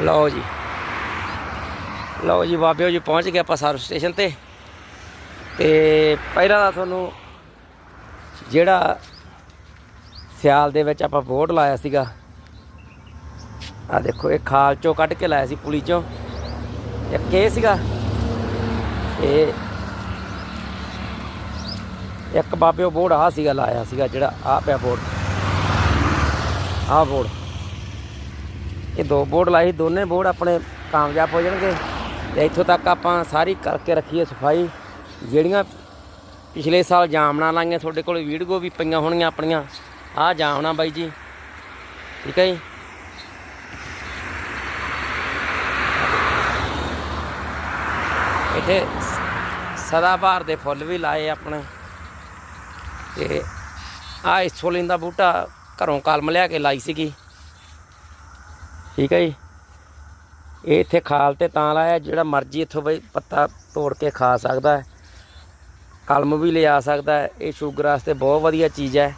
ਲਓ ਜੀ। ਲਓ ਜੀ, ਬਾਬਿਓ ਜੀ ਪਹੁੰਚ ਗਏ ਆਪਾਂ ਸਰਵ ਸਟੇਸ਼ਨ ਤੇ। ਤੇ ਪਹਿਲਾਂ ਤਾਂ ਤੁਹਾਨੂੰ ਜਿਹੜਾ ਸਿਆਲ ਦੇ ਵਿੱਚ ਆਪਾਂ ਬੋਰਡ ਲਾਇਆ ਸੀਗਾ ਆ ਦੇਖੋ, ਇਹ ਖਾਲ ਚੋਂ ਕੱਢ ਕੇ ਲਾਇਆ ਸੀ ਪੁਲੀ ਚੋਂ। ਇੱਕ ਇਹ ਸੀਗਾ? ਤੇ ਇੱਕ ਬਾਬਿਓ ਬੋਰਡ ਆ ਸੀਗਾ, ਲਾਇਆ ਸੀਗਾ ਜਿਹੜਾ ਆ ਪਿਆ ਬੋਰਡ ਆਹ ਬੋਰਡ ਇਹ ਦੋ ਬੋਰਡ ਲਾਏ ਦੋਨੇ ਬੋਰਡ ਆਪਣੇ ਕਾਮਯਾਬ ਹੋ ਜਾਣਗੇ। ਤੇ ਇੱਥੋਂ ਤੱਕ ਆਪਾਂ ਸਾਰੀ ਕਰਕੇ ਰੱਖੀਏ ਸਫ਼ਾਈ। ਜਿਹੜੀਆਂ ਪਿਛਲੇ ਸਾਲ ਜਾਮਣਾ ਲਾਈਆਂ ਤੁਹਾਡੇ ਕੋਲ, ਵੀਡੀਓ ਵੀ ਪਈਆਂ ਹੋਣਗੀਆਂ ਆਪਣੀਆਂ। ਆਹ ਜਾਮਣਾ ਬਾਈ ਜੀ। ਠੀਕ ਹੈ ਜੀ? ਇੱਥੇ ਸ- ਦੇ ਫੁੱਲ ਵੀ ਲਾਏ ਆਪਣੇ। ਤੇ ਆ ਇਸੋਲਿਨ ਦਾ ਬੂਟਾ ਘਰੋਂ ਕਲਮ ਲਿਆ ਕੇ ਲਾਈ ਸੀਗੀ। ਠੀਕ ਹੈ ਜੀ? ਇਹ ਇੱਥੇ ਖਾਲ ਤੇ ਤਾਂ ਲਾਇਆ, ਜਿਹੜਾ ਮਰਜ਼ੀ ਇੱਥੋਂ ਬਈ ਪੱਤਾ ਤੋੜ ਕੇ ਖਾ ਸਕਦਾ ਹੈ। ਕਲਮ ਵੀ ਲਿਆ ਸਕਦਾ ਹੈ। ਇਹ ਸ਼ੂਗਰ ਵਾਸਤੇ ਬਹੁਤ ਵਧੀਆ ਚੀਜ਼ ਹੈ।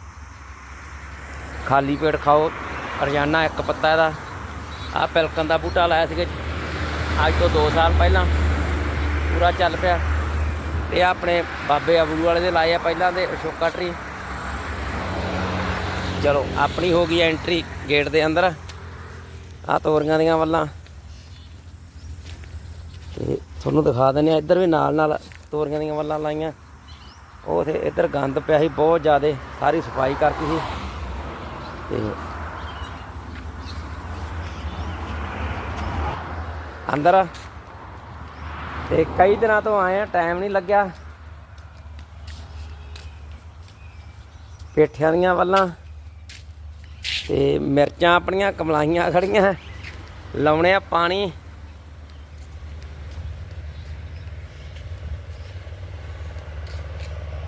ਖਾਲੀ ਪੇਟ ਖਾਓ, ਰੋਜ਼ਾਨਾ ਇੱਕ ਪੱਤਾ ਇਹਦਾ। ਆ ਪਿਲਕਣ ਦਾ ਬੂਟਾ ਲਾਇਆ ਸੀਗਾ ਅੱਜ ਤੋਂ 2 ਸਾਲ ਪਹਿਲਾਂ ਪੂਰਾ ਚੱਲ ਪਿਆ। ਤੇ ਆਪਣੇ ਬਾਬੇ ਅਬੂ ਵਾਲੇ ਦੇ ਲਾਏ ਆ ਪਹਿਲਾਂ ਦੇ, ਅਸ਼ੋਕਾ ਟਰੀ ਚਲੋ, ਆਪਣੀ ਹੋ ਗਈ ਐਂਟਰੀ ਗੇਟ ਦੇ ਅੰਦਰ। ਆ ਤੋਰੀਆਂ ਦੀਆਂ ਵੱਲਾਂ। ਤੇ ਤੁਹਾਨੂੰ ਦਿਖਾ ਦਿੰਦੇ ਆ ਇੱਧਰ ਵੀ ਨਾਲ ਨਾਲ ਤੋਰੀਆਂ ਦੀਆਂ ਵੱਲਾਂ ਲਾਈਆਂ। ਉਹ ਤੇ ਇੱਧਰ ਗੰਦ ਪਿਆ ਸੀ, ਬਹੁਤ ਜ਼ਿਆਦਾ, ਸਾਰੀ ਸਫ਼ਾਈ ਕਰਤੀ ਸੀ। ਤੇ ਅੰਦਰ ਤੇ ਕਈ ਦਿਨਾਂ ਤੋਂ ਆਏ ਆ ਟਾਈਮ ਨਹੀਂ ਲੱਗਿਆ। ਪੇਠਿਆਂ ਦੀਆਂ ਵੱਲਾਂ। ਤੇ ਮਿਰਚਾਂ ਆਪਣੀਆਂ ਕਮਲਾਈਆਂ ਖੜੀਆਂ ਲਾਉਣੇ ਆ ਪਾਣੀ।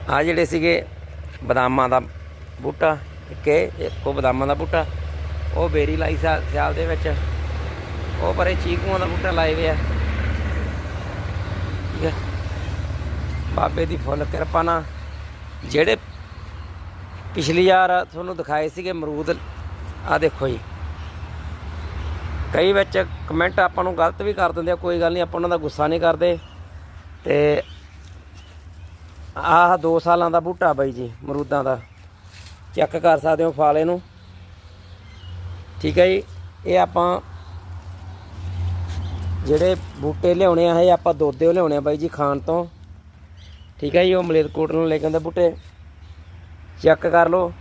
ਆ ਜਿਹੜੇ ਸੀਗੇ ਬਦਾਮਾਂ ਦਾ ਬੂਟਾ, ਇੱਕ ਇੱਕੋ ਬਦਾਮਾਂ ਦਾ ਬੂਟਾ। ਉਹ ਬੇਰੀ ਲਾਈ ਸਿਆਲ ਦੇ ਵਿੱਚ। ਉਹ ਪਰੇ ਚੀਕੂਆਂ ਦਾ ਬੂਟਾ ਲਾਏ ਹੋਏ ਠੀਕ ਹੈ। ਬਾਬੇ ਦੀ ਫੁੱਲ ਕਿਰਪਾ ਨਾਲ। ਜਿਹੜੇ ਪਿਛਲੀ ਵਾਰ ਤੁਹਾਨੂੰ ਦਿਖਾਏ ਸੀਗੇ ਅਮਰੂਦ ਆ ਦੇਖੋ ਜੀ। ਕਈ ਵਿੱਚ ਕਮੈਂਟ ਆਪਾਂ ਨੂੰ ਗਲਤ ਵੀ ਕਰ ਦਿੰਦੇ ਆ, ਕੋਈ ਗੱਲ ਨਹੀਂ, ਆਪਾਂ ਉਹਨਾਂ ਦਾ ਗੁੱਸਾ ਨਹੀਂ ਕਰਦੇ। ਤੇ ਆਹ 2 ਸਾਲਾਂ ਦਾ ਬੂਟਾ ਬਾਈ ਜੀ ਮਰੂਦਾਂ ਦਾ। ਚੈੱਕ ਕਰ ਸਕਦੇ ਹੋ ਫਾਲੇ ਨੂੰ। ਠੀਕ ਹੈ ਜੀ, ਇਹ ਆਪਾਂ ਜਿਹੜੇ ਬੂਟੇ ਲਿਆਉਣੇ ਆ, ਇਹ ਆਪਾਂ ਦੋਦੇ ਲਿਆਉਣੇ ਆ ਬਾਈ ਜੀ ਖਾਣ ਤੋਂ। ਠੀਕ ਹੈ ਜੀ, ਉਹ ਮਲੇਰਕੋਟ ਨੂੰ ਲੈ ਕੇ ਆਉਂਦੇ ਬੂਟੇ। ਚੈੱਕ ਕਰ ਲਓ।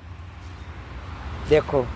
ਦੇਖੋ।